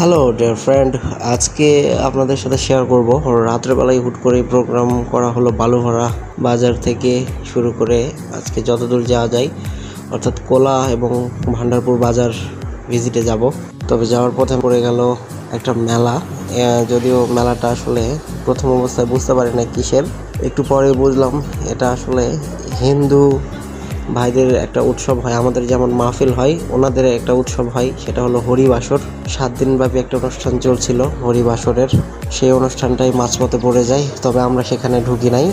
Hello dear friend আজকে আপনাদের সাথে শেয়ার করব। রাত্রেবেলায় হুট করে প্রোগ্রাম করা হলো বালুভরা বাজার থেকে শুরু করে আজকে যতদূর যাওয়া যায়, অর্থাৎ কোলা এবং ভান্ডারপুর বাজার ভিজিটে যাব। তবে যাওয়ার পথে পড়ে গেল একটা মেলা। যদিও মেলাটা আসলে প্রথম অবস্থায় বুঝতে পারি না কিসের। একটু পরে বুঝলাম এটা আসলে হিন্দু ভাইদের একটা উৎসব হয়, আমাদের যেমন মাহফিল হয়, ওনাদের একটা উৎসব হয়, সেটা হলো হরিবাসর সাত দিনব্যাপী একটা অনুষ্ঠান চলছিল হরিবাসরের সেই অনুষ্ঠানটাই মাঝপথে পড়ে যায়, তবে আমরা সেখানে ঢুকি নাই।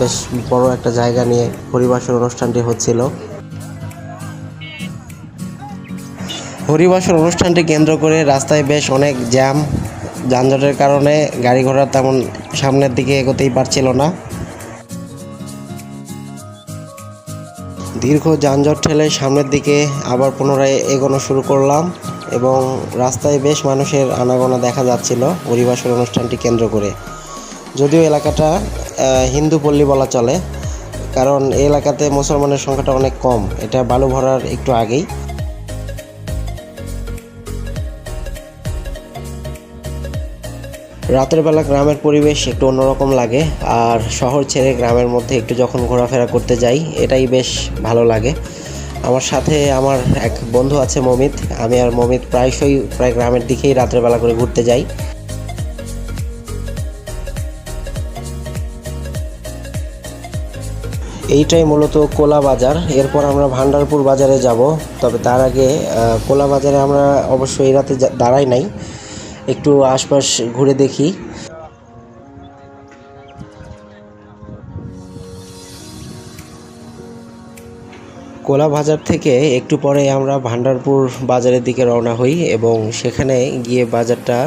বেশ বড় একটা জায়গা নিয়ে হরিবাসর অনুষ্ঠানটি হচ্ছিল। হরিবাসর অনুষ্ঠানটি কেন্দ্র করে রাস্তায় বেশ অনেক জ্যাম, যানজটের কারণে গাড়ি ঘোড়া তেমন সামনের দিকে এগোতেই পারছিল না। দীর্ঘ যানজট ঠেলে সামনের দিকে আবার পুনরায় এগোনো শুরু করলাম এবং রাস্তায় বেশ মানুষের আনাগোনা দেখা যাচ্ছিল হরিবাসর অনুষ্ঠানটি কেন্দ্র করে। যদিও এলাকাটা হিন্দু পল্লী বলা চলে, কারণ এলাকাতে মুসলমানের সংখ্যাটা অনেক কম। এটা বালু ভরার একটু আগেই। রাতের বেলা গ্রামের পরিবেশ একটু অন্যরকম লাগে, আর শহর ছেড়ে গ্রামের মধ্যে একটু যখন ঘোরাফেরা করতে যাই, এটাই বেশ ভালো লাগে। আমার সাথে আমার এক বন্ধু আছে মমিত, আমি আর মমিত প্রায়শই প্রায় গ্রামের দিকেই রাতের বেলা করে ঘুরতে যাই। এইটাই মূলত কোলা বাজার। এরপর আমরা ভান্ডারপুর বাজারে যাব, তবে তার আগে কোলা বাজারে আমরা অবশ্যই রাতে দাঁড়াই নাই। একটু আশপাশ ঘুরে দেখি। কোলা বাজার থেকে একটু পরে আমরা ভান্ডারপুর বাজারের দিকে রওনা হই এবং সেখানে গিয়ে বাজারটা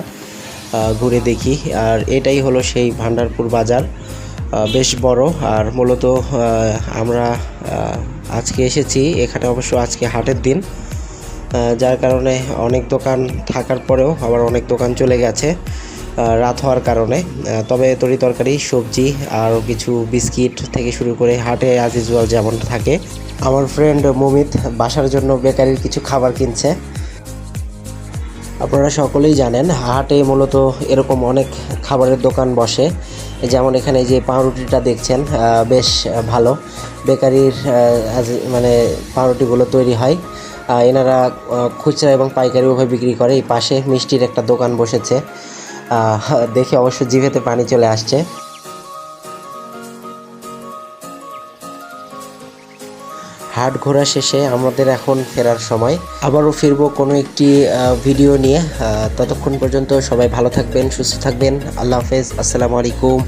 ঘুরে দেখি। আর এটাই হলো সেই ভান্ডারপুর বাজার বেশ বড়। আর মূলত আমরা আজকে এসেছি, এখানে অবশ্য আজকে হাটের দিন। যার কারণে অনেক দোকান থাকার পরেও আবার অনেক দোকান চলে গেছে রাত হওয়ার কারণে। তবে তরি তরকারি, সবজি আরও কিছু বিস্কিট থেকে শুরু করে হাটে আজ ইউজুয়াল যেমন থাকে। আমার ফ্রেন্ড মমিত বাসার জন্য বেকারির কিছু খাবার কিনছে। আপনারা সকলেই জানেন, হাটে মূলত এরকম অনেক খাবারের দোকান বসে। যেমন এখানে যে পাউরুটিটা দেখছেন বেশ ভালো। বেকারির মানে পাউরুটিগুলো তৈরি হয়। এনারা খুচরা এবং পাইকারি উভয় বিক্রি করে। এই পাশে মিষ্টির একটা দোকান বসেছে। দেখে অবশ্য জিভেতে পানি চলে আসছে। হাট ঘোরা শেষে আমাদের এখন ফেরার সময়। আবারও ফিরবো কোনো একটি ভিডিও নিয়ে। ততক্ষণ পর্যন্ত সবাই ভালো থাকবেন, সুস্থ থাকবেন। আল্লাহ হাফেজ। আসসালামু আলাইকুম।